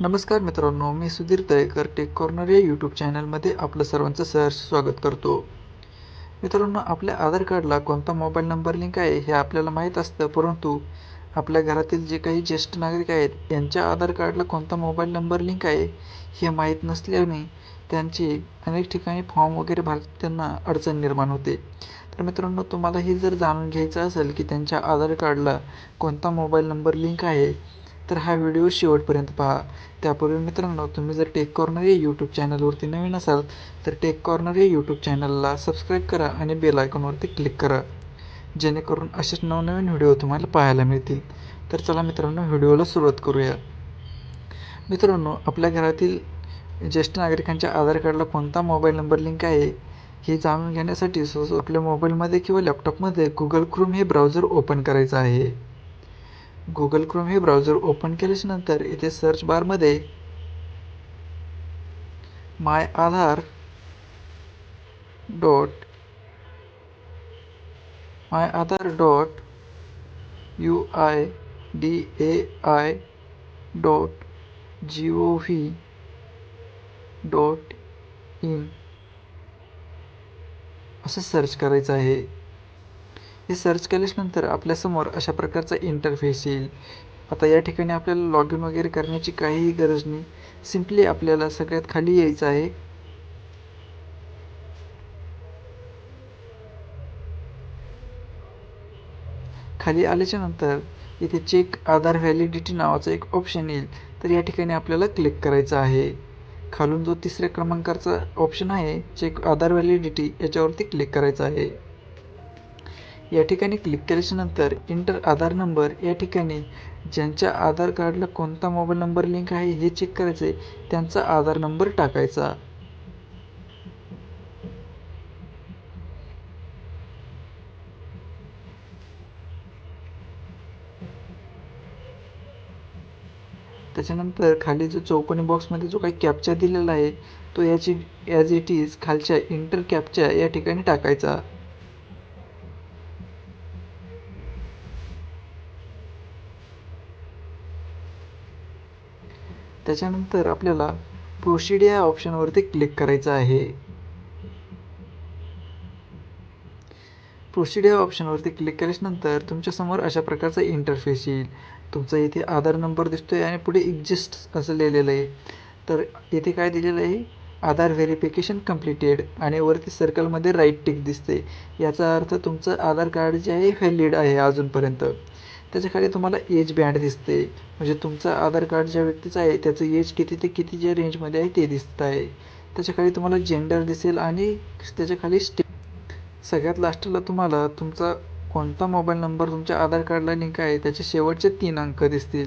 नमस्कार मित्रांनो मी सुधीर तळेकर टेक कॉर्नर या यूट्यूब चॅनलमध्ये आपलं सर्वांचं सहर्ष स्वागत करतो. मित्रांनो आपल्या आधार कार्डला कोणता मोबाईल नंबर लिंक आहे हे आपल्याला माहीत असतं परंतु आपल्या घरातील जे काही ज्येष्ठ नागरिक आहेत यांच्या आधार कार्डला कोणता मोबाईल नंबर लिंक आहे हे माहीत नसल्याने त्यांचे अनेक ठिकाणी फॉर्म वगैरे भरत त्यांना अडचण निर्माण होते. तर मित्रांनो तुम्हाला हे जर जाणून घ्यायचं असेल की त्यांच्या आधार कार्डला कोणता मोबाईल नंबर लिंक आहे तर हा व्हिडिओ शेवटपर्यंत पहा. त्यापूर्वी मित्रांनो तुम्ही जर टेक कॉर्नर या यूट्यूब चॅनलवरती नवीन असाल तर टेक कॉर्नर या यूट्यूब चॅनलला सबस्क्राईब करा आणि बेल आयकॉनवरती क्लिक करा. जेणेकरून असेच नवनवीन व्हिडिओ तुम्हाला पाहायला मिळतील. तर चला मित्रांनो व्हिडिओला सुरुवात करूया. मित्रांनो आपल्या घरातील ज्येष्ठ नागरिकांच्या आधार कार्डला कोणता मोबाईल नंबर लिंक आहे हे जाणून घेण्यासाठी सहज आपल्या मोबाईलमध्ये किंवा लॅपटॉपमध्ये गुगल क्रोम हे ब्राउझर ओपन करायचं आहे. गुगल क्रोम हे ब्राउझर ओपन केल्याच्यानंतर इथे सर्च बारमध्ये my Aadhaar dot my Aadhaar dot U I D A I dot G O V dot in असं सर्च करायचं आहे. हे सर्च केल्याच्यानंतर आपल्यासमोर अशा प्रकारचा इंटरफेस येईल. आता या ठिकाणी आपल्याला लॉग इन वगैरे करण्याची काहीही गरज नाही. सिम्पली आपल्याला सगळ्यात खाली यायचं आहे. खाली आल्याच्यानंतर इथे चेक आधार व्हॅलिडिटी नावाचं एक ऑप्शन येईल. तर या ठिकाणी आपल्याला क्लिक करायचं आहे. खालून जो तिसऱ्या क्रमांकाचा ऑप्शन आहे चेक आधार व्हॅलिडिटी याच्यावरती क्लिक करायचं आहे. या ठिकाणी क्लिक केल्याच्यानंतर इंटर आधार नंबर या ठिकाणी ज्यांच्या आधार कार्डला कोणता मोबाईल नंबर लिंक आहे हे चेक करायचं आहे त्यांचा आधार नंबर टाकायचा. त्याच्यानंतर खाली जो चौकोनी बॉक्समध्ये जो काही कॅप्चा दिलेला आहे तो याची ॲज इट इज खालच्या इंटर कॅप्चा या ठिकाणी टाकायचा. त्याच्यानंतर आपल्याला प्रोसीड या ऑप्शनवरती क्लिक करायचं आहे. प्रोसीड या ऑप्शनवरती क्लिक केल्याच्यानंतर तुमच्यासमोर अशा प्रकारचा इंटरफेस येईल. तुमचा इथे आधार नंबर दिसतो आहे आणि पुढे एक्झिस्ट असं लिहिलेलं आहे. तर इथे काय दिलेलं आहे? आधार व्हेरिफिकेशन कम्प्लिटेड आणि वरती सर्कलमध्ये राईट टिक दिसते याचा अर्थ तुमचं आधार कार्ड जे आहे व्हॅलिड आहे अजूनपर्यंत. त्याच्याखाली तुम्हाला एज बँड दिसते. म्हणजे तुमचं आधार कार्ड ज्या व्यक्तीचं आहे त्याचं एज किती ते कितीच्या रेंजमध्ये आहे ते दिसत आहे त्याच्याखाली तुम्हाला जेंडर दिसेल आणि त्याच्याखाली स्टे सगळ्यात लास्टला तुम्हाला तुमचा कोणता मोबाईल नंबर तुमच्या आधार कार्डला लिंक आहे त्याचे शेवटचे तीन अंक दिसतील.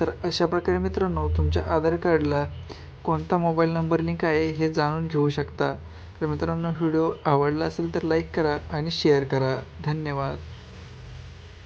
तर अशा प्रकारे मित्रांनो तुमच्या आधार कार्डला कोणता मोबाईल नंबर लिंक आहे हे जाणून घेऊ शकता. तर मित्रांनो व्हिडिओ आवडला असेल तर लाईक करा आणि शेअर करा. धन्यवाद.